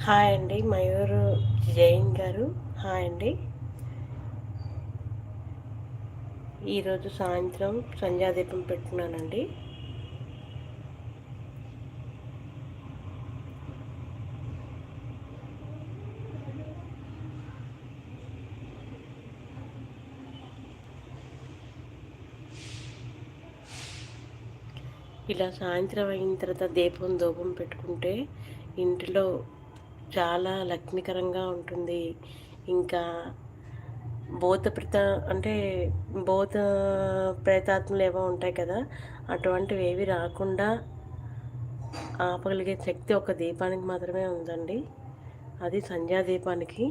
Hi అండి మయూరు జైన్ గారు. Hi అండి. ఈరోజు సాయంత్రం సంధ్యాదీపం పెట్టుకున్నానండి ఇలా సాయంత్రం అయిన తర్వాత దీపం దూపం పెట్టుకుంటే ఇంటిలో చాలా లక్ష్మీకరంగా ఉంటుంది. ఇంకా భూత ప్రేత అంటే భూత ప్రేతాత్మలు ఏవో ఉంటాయి కదా అటువంటివి ఏవి రాకుండా ఆపగలిగే శక్తి ఒక దీపానికి మాత్రమే ఉందండి. అది సంధ్యా దీపానికి.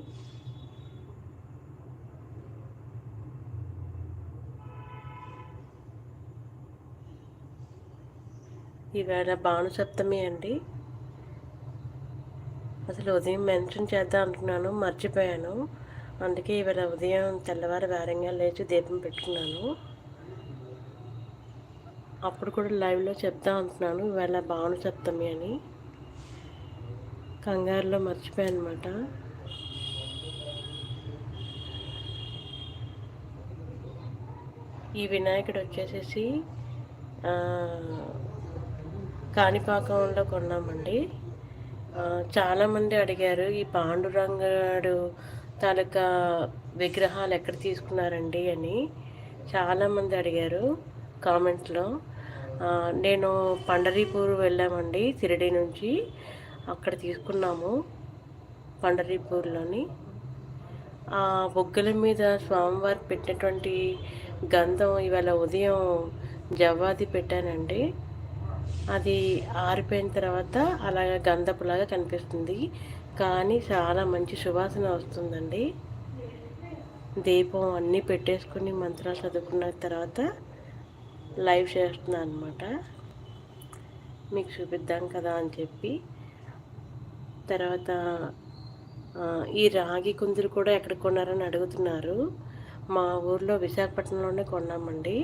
ఈవేళ భానుసప్తమి అండి. అసలు ఉదయం మెన్షన్ చేద్దాం అనుకున్నాను మర్చిపోయాను. అందుకే ఇవాళ ఉదయం తెల్లవారు వేరంగా లేచి దీపం పెట్టుకున్నాను. అప్పుడు కూడా లైవ్లో చెప్తా అంటున్నాను ఇవాళ భావన సప్తమి అని. కంగారులో మర్చిపోయాను అనమాట ఈ వినాయకుడు వచ్చేసేసి కాణిపాకంలో కొన్నామండి. చాలామంది అడిగారు ఈ పాండురంగడు తాలూకా విగ్రహాలు ఎక్కడ తీసుకున్నారండి అని. చాలామంది అడిగారు కామెంట్స్లో. నేను పండరీపూర్ వెళ్ళామండి సిరిడి నుంచి. అక్కడ తీసుకున్నాము పండరీపూర్లోని. ఆ బొగ్గల మీద స్వామివారు పెట్టినటువంటి గంధం ఇవాళ ఉదయం జవ్వాది పెట్టానండి. అది ఆరిపోయిన తర్వాత అలాగ గంధపులాగా కనిపిస్తుంది. కానీ చాలా మంచి సువాసన వస్తుందండి. దీపం అన్నీ పెట్టేసుకుని మంత్రాలు చదువుకున్న తర్వాత లైవ్ చేస్తున్నాను అనమాట మీకు చూపిద్దాం కదా అని చెప్పి. తర్వాత ఈ రాగి కుందులు కూడా ఎక్కడ కొన్నారని అడుగుతున్నారు. మా ఊర్లో విశాఖపట్నంలోనే కొన్నామండి.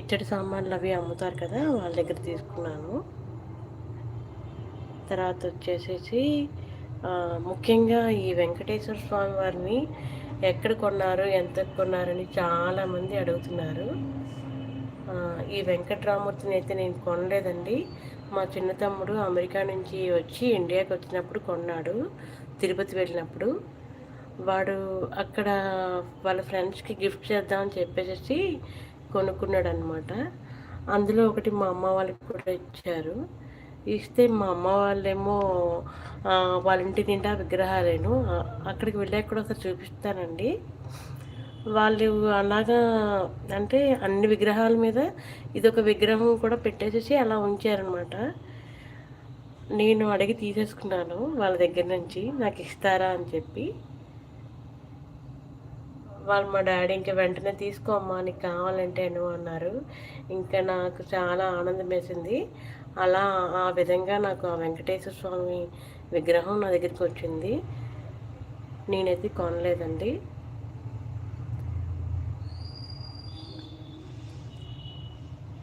ఇచ్చడి సామాన్లు అవి అమ్ముతారు కదా వాళ్ళ దగ్గర తీసుకున్నాను. తర్వాత వచ్చేసేసి ముఖ్యంగా ఈ వెంకటేశ్వర స్వామి వారిని ఎక్కడ కొన్నారు ఎంత కొన్నారని చాలామంది అడుగుతున్నారు. ఈ వెంకటరామూర్తిని అయితే నేను కొనలేదండి. మా చిన్న తమ్ముడు అమెరికా నుంచి వచ్చి ఇండియాకి వచ్చినప్పుడు కొన్నాడు తిరుపతి వెళ్ళినప్పుడు. వాడు అక్కడ వాళ్ళ ఫ్రెండ్స్కి గిఫ్ట్ చేద్దామని చెప్పేసి కొనుక్కున్నాడు అనమాట అందులో ఒకటి మా అమ్మ వాళ్ళకి కూడా ఇచ్చారు. ఇస్తే మా అమ్మ వాళ్ళేమో వాళ్ళ ఇంటి నిండా విగ్రహాలేను. అక్కడికి వెళ్ళాక కూడా ఒకసారి చూపిస్తానండి. వాళ్ళు అలాగా అంటే అన్ని విగ్రహాల మీద ఇదొక విగ్రహం కూడా పెట్టేసేసి అలా ఉంచారనమాట నేను అడిగి తీసేసుకున్నాను వాళ్ళ దగ్గర నుంచి నాకు ఇస్తారా? అని చెప్పి. వాళ్ళు మా డాడీ ఇంకా వెంటనే తీసుకోమ్మా నీకు అని అన్నారు. ఇంకా నాకు చాలా ఆనందం వేసింది. అలా ఆ విధంగా నాకు ఆ వెంకటేశ్వర స్వామి విగ్రహం నా దగ్గరికి వచ్చింది. నేనైతే కొనలేదండి.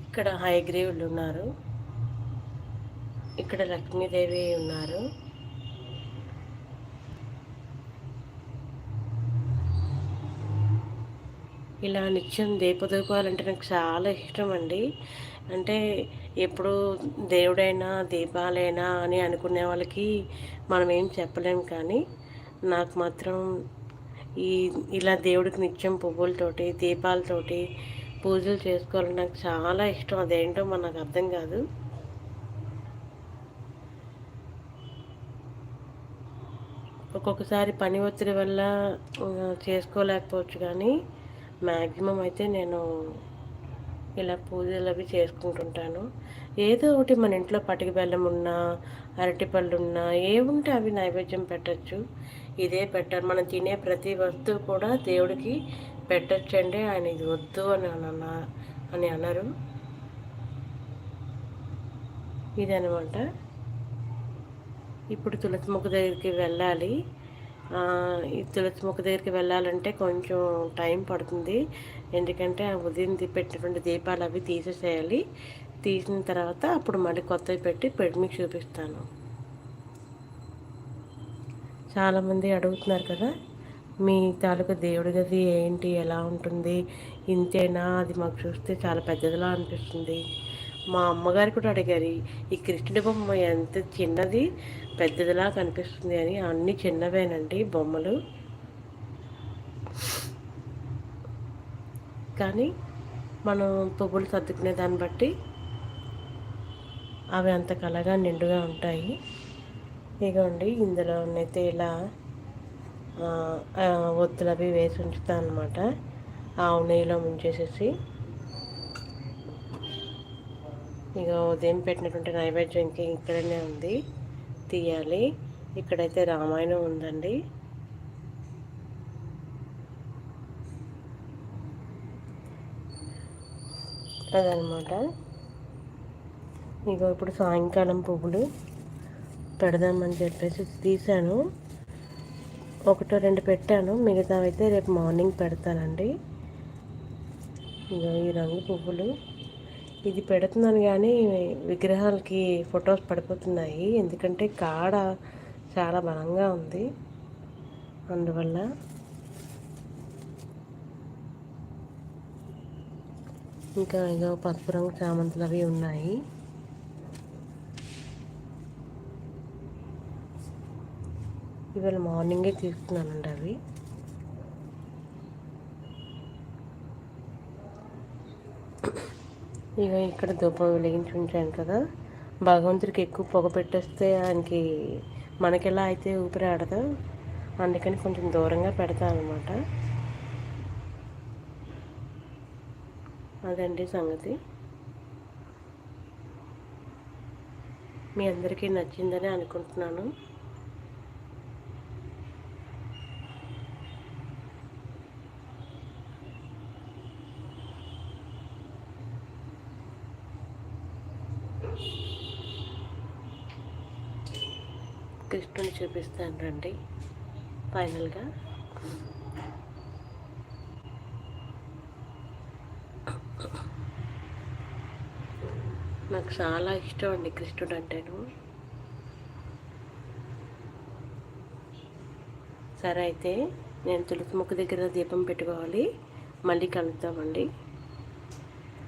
ఇక్కడ హైగ్రీవులు ఉన్నారు. ఇక్కడ లక్ష్మీదేవి ఉన్నారు. ఇలా నిత్యం దీపదీపాలంటే నాకు చాలా ఇష్టం అండి అంటే ఎప్పుడు దేవుడైనా దీపాలైనా అని అనుకునే వాళ్ళకి మనం ఏం చెప్పలేం కానీ నాకు మాత్రం ఈ ఇలా దేవుడికి నిత్యం పువ్వులతోటి దీపాలతోటి పూజలు చేసుకోవాలని నాకు చాలా ఇష్టం. అదేంటో మనకు అర్థం కాదు. ఒక్కొక్కసారి పని ఒత్తిడి వల్ల చేసుకోలేకపోవచ్చు కానీ మ్యాక్సిమం అయితే నేను ఇలా పూజలు అవి చేసుకుంటుంటాను. ఏదో ఒకటి మన ఇంట్లో పటికి బెల్లం ఉన్నా అరటిపళ్ళు ఉన్నా ఏముంటే అవి నైవేద్యం పెట్టచ్చు. ఇదే పెట్టారు మనం తినే ప్రతి వస్తువు కూడా దేవుడికి పెట్టచ్చండి. ఆయన ఇది వద్దు అని అన్న అని అన్నారు ఇదనమాట. ఇప్పుడు తులసి మొక్క దగ్గరికి వెళ్ళాలి. ఈ తులసి మొక్క దగ్గరికి వెళ్ళాలంటే కొంచెం టైం పడుతుంది. ఎందుకంటే ఆ ఉదయం పెట్టినటువంటి దీపాలు అవి తీసేసేయాలి. తీసిన తర్వాత అప్పుడు మళ్ళీ కొత్తవి పెట్టి పెట్టి మీకు చూపిస్తాను. చాలామంది అడుగుతున్నారు కదా మీ తాలూకా దేవుడి గది ఏంటి? ఎలా ఉంటుంది? ఇంతేనా? అది మాకు చూస్తే చాలా పెద్దదిలా అనిపిస్తుంది. మా అమ్మగారు కూడా అడిగారు ఈ కృష్ణుడి బొమ్మ ఎంత చిన్నది పెద్దదిలా కనిపిస్తుంది అని అన్నీ చిన్నవేనండి బొమ్మలు. కానీ మనం పువ్వులు సర్దుకునే దాన్ని బట్టి అవి అంత కలగా నిండుగా ఉంటాయి. ఇగోండి ఇందులో అయితే ఇలా ఒత్తులు అవి వేసి ఉంచుతాను అనమాట ఆవు నెయ్యిలో ముంచేసేసి. ఇక ఉదయం పెట్టినటువంటి నైవేద్యం ఇంకా ఇక్కడనే ఉంది. తీయాలి. ఇక్కడైతే రామాయణం ఉందండి. అదనమాట. ఇక ఇప్పుడు సాయంకాలం పువ్వులు పెడదామని చెప్పేసి తీసాను ఒకటో రెండు పెట్టాను. మిగతావైతే రేపు మార్నింగ్ పెడతానండి. ఇక ఈ రంగు పువ్వులు. ఇది పెడుతున్నాను కానీ విగ్రహాలకి ఫొటోస్ పడిపోతున్నాయి. ఎందుకంటే కాడ చాలా బలంగా ఉంది. అందువల్ల ఇంకా ఏదో పసుపు రంగు చామంతులు అవి ఉన్నాయి. ఇవాళ మార్నింగే తీసుకున్నానండి అవి. ఇక ఇక్కడ ధూపం వెలిగించి ఉంచాను కదా. భగవంతుడికి ఎక్కువ పొగ పెట్టేస్తే ఆయనకి మనకెలా అయితే ఊపిరి ఆడదు అందుకని కొంచెం దూరంగా పెడతాను అనమాట అదండి సంగతి. మీ అందరికీ నచ్చిందని అనుకుంటున్నాను. కృష్ణుని చూపిస్తాను రండి. ఫైనల్గా. నాకు చాలా ఇష్టం అండి కృష్ణుడు అంటేను. సరే అయితే నేను తులసి మొక్క దగ్గర దీపం పెట్టుకోవాలి. మళ్ళీ కలుద్దామండి.